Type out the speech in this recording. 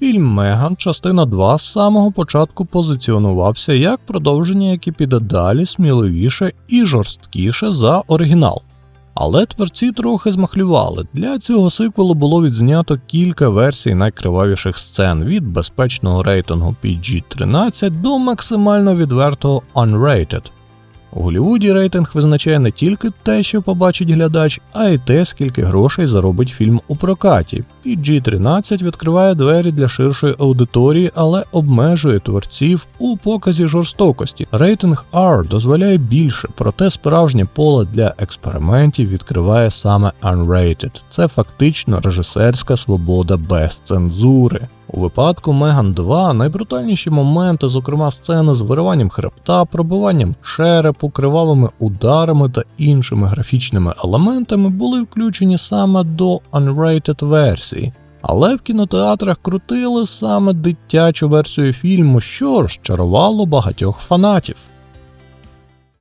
Фільм Меган, частина 2 з самого початку позиціонувався як продовження, яке піде далі сміливіше і жорсткіше за оригінал. Але творці трохи змахлювали. Для цього сиквелу було відзнято кілька версій найкривавіших сцен від безпечного рейтингу PG-13 до максимально відвертого Unrated. У Голлівуді рейтинг визначає не тільки те, що побачить глядач, а й те, скільки грошей заробить фільм у прокаті. PG-13 відкриває двері для ширшої аудиторії, але обмежує творців у показі жорстокості. Рейтинг R дозволяє більше, проте справжнє поле для експериментів відкриває саме Unrated. Це фактично режисерська свобода без цензури. У випадку Меган 2 найбрутальніші моменти, зокрема сцени з вириванням хребта, пробиванням черепу, кривавими ударами та іншими графічними елементами, були включені саме до Unrated версії. Але в кінотеатрах крутили саме дитячу версію фільму, що розчарувало багатьох фанатів.